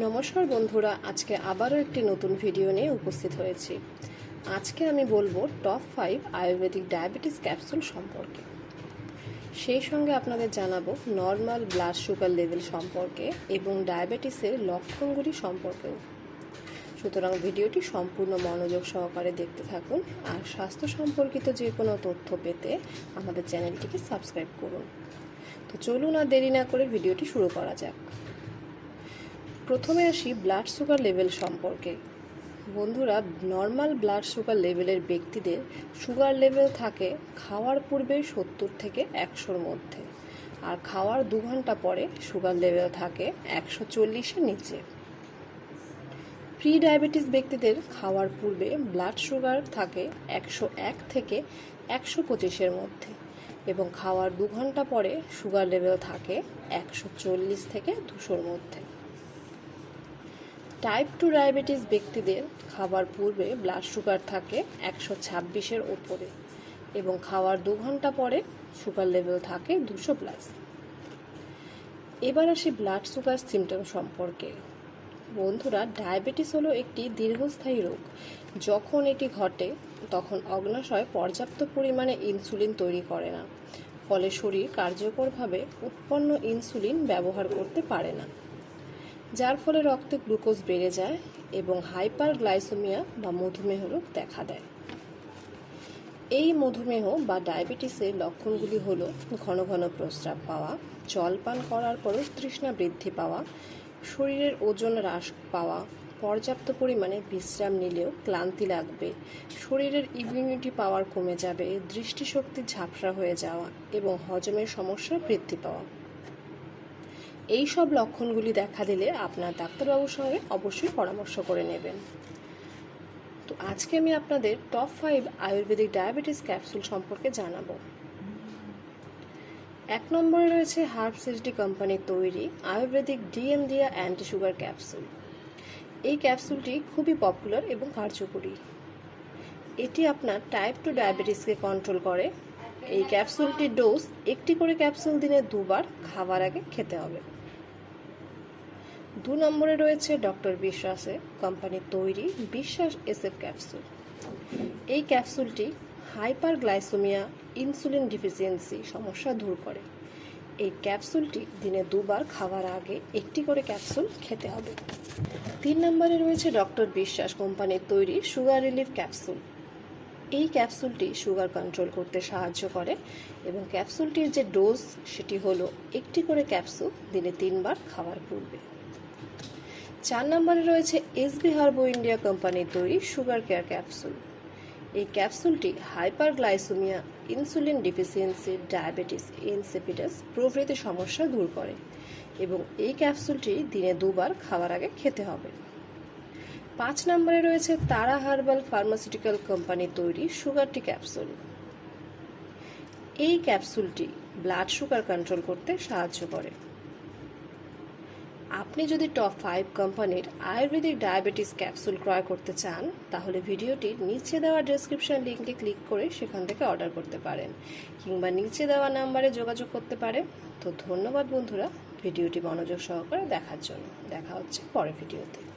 নমস্কার বন্ধুরা, আজকে আবারও একটি নতুন ভিডিও নিয়ে উপস্থিত হয়েছি। আজকে আমি বলব top five ayurvedic diabetes capsule সম্পর্কে। সেই সঙ্গে আপনাদের জানাব নর্মাল ব্লাড সুগার লেভেল সম্পর্কে এবং ডায়াবেটিসের লক্ষণগুলি সম্পর্কেও। সুতরাং ভিডিওটি সম্পূর্ণ মনোযোগ সহকারে দেখতে থাকুন আর স্বাস্থ্য সম্পর্কিত যে কোনো তথ্য পেতে আমাদের চ্যানেলটিকে সাবস্ক্রাইব করুন। তো চলুন আর দেরি না করে ভিডিওটি শুরু করা যাক। প্রথমে আসি ব্লাড সুগার লেভেল সম্পর্কে। বন্ধুরা নর্মাল ব্লাড সুগার লেভেলের ব্যক্তিদের সুগার লেভেল থাকে খাওয়ার পূর্বে সত্তর থেকে একশোর মধ্যে, আর খাওয়ার দু ঘণ্টা পরে সুগার লেভেল থাকে একশো চল্লিশের নিচে। প্রি ডায়াবেটিস ব্যক্তিদের খাওয়ার পূর্বে ব্লাড সুগার থাকে একশো এক থেকে একশো পঁচিশের মধ্যে, এবং খাওয়ার দু ঘণ্টা পরে সুগার লেভেল থাকে একশো চল্লিশ থেকে দুশোর মধ্যে। টাইপ টু ডায়াবেটিস ব্যক্তিদের খাবার পূর্বে ব্লাড সুগার থাকে একশো ছাব্বিশের ওপরে এবং খাওয়ার দু ঘণ্টা পরে সুগার লেভেল থাকে দুশো প্লাস এবার আসি ব্লাড সুগার সিমটম সম্পর্কে। বন্ধুরা ডায়াবেটিস হলো একটি দীর্ঘস্থায়ী রোগ। যখন এটি ঘটে, তখন অগ্নাশয় পর্যাপ্ত পরিমাণে ইনসুলিন তৈরি করে না। ফলে শরীর কার্যকরভাবে উৎপন্ন ইনসুলিন ব্যবহার করতে পারে না। যার ফলে রক্তে গ্লুকোজ বেড়ে যায় এবং হাইপার গ্লাইসোমিয়া বা মধুমেহ রোগ দেখা দেয়। এই মধুমেহ বা ডায়াবেটিসের লক্ষণগুলি হল ঘন ঘন প্রস্রাব পাওয়া জল পান করার পরও তৃষ্ণা বৃদ্ধি পাওয়া, শরীরের ওজন হ্রাস পাওয়া, পর্যাপ্ত পরিমাণে বিশ্রাম নিলেও ক্লান্তি লাগবে, শরীরের ইমিউনিটি পাওয়ার কমে যাবে, দৃষ্টিশক্তি ঝাপসা হয়ে যাওয়া এবং হজমের সমস্যা বৃদ্ধি পাওয়া। এই সব লক্ষণগুলি দেখা দিলে আপনার ডাক্তারবাবুর সঙ্গে অবশ্যই পরামর্শ করে নেবেন। তো আজকে আমি আপনাদের top five ayurvedic diabetes capsule সম্পর্কে জানাব। এক নম্বরে রয়েছে হার্ব এসডি কোম্পানির তৈরি আয়ুর্বেদিক ডিএমডিয়া অ্যান্টি সুগার ক্যাপসুল। এই ক্যাপসুলটি খুবই পপুলার এবং কার্যকরী। এটি আপনার টাইপ টু ডায়াবেটিসকে কন্ট্রোল করে এই ক্যাপসুলটির ডোজ একটি করে ক্যাপসুল দিনে দুবার খাবার আগে খেতে হবে। দু নম্বরে রয়েছে ডক্টর বিশ্বাসে কোম্পানির তৈরি বিশ্বাস এসএফ ক্যাপসুল। এই ক্যাপসুলটি হাইপার গ্লাইসোমিয়া ইনসুলিন ডিফিসিয়েন্সি সমস্যা দূর করে। এই ক্যাপসুলটি দিনে দুবার খাওয়ার আগে একটি করে ক্যাপসুল খেতে হবে। তিন নম্বরে রয়েছে ডক্টর বিশ্বাস কোম্পানির তৈরি সুগার রিলিফ ক্যাপসুল। এই ক্যাপসুলটি সুগার কন্ট্রোল করতে সাহায্য করে এবং ক্যাপসুলটির যে ডোজ, সেটি হলো একটি করে ক্যাপসুল দিনে তিনবার খাওয়ার পূর্বে। চার নম্বরে রয়েছে এসবি হার্বো ইন্ডিয়া কোম্পানির তৈরি সুগার কেয়ার ক্যাপসুল। এই ক্যাপসুলটি hyperglycaemia insulin deficiency, diabetes insipidus প্রভৃতি সমস্যা দূর করে এবং এই ক্যাপসুলটি দিনে দুবার খাওয়ার আগে খেতে হবে। পাঁচ নম্বরে রয়েছে তারা হার্বাল ফার্মাসিউটিক্যাল কোম্পানির তৈরি সুগারটি ক্যাপসুল। এই ক্যাপসুলটি ব্লাড সুগার কন্ট্রোল করতে সাহায্য করে। আপনি যদি টপ ফাইভ কোম্পানির আয়ুর্বেদিক ডায়াবেটিস ক্যাপসুল ক্রয় করতে চান, তাহলে ভিডিওটির নিচে দেওয়া ডেসক্রিপশন লিঙ্কে ক্লিক করে সেখান থেকে অর্ডার করতে পারেন, কিংবা নিচে দেওয়া নাম্বারে যোগাযোগ করতে পারেন। তো ধন্যবাদ বন্ধুরা, ভিডিওটি মনোযোগ সহকারে দেখার জন্য। দেখা হচ্ছে পরের ভিডিওতে।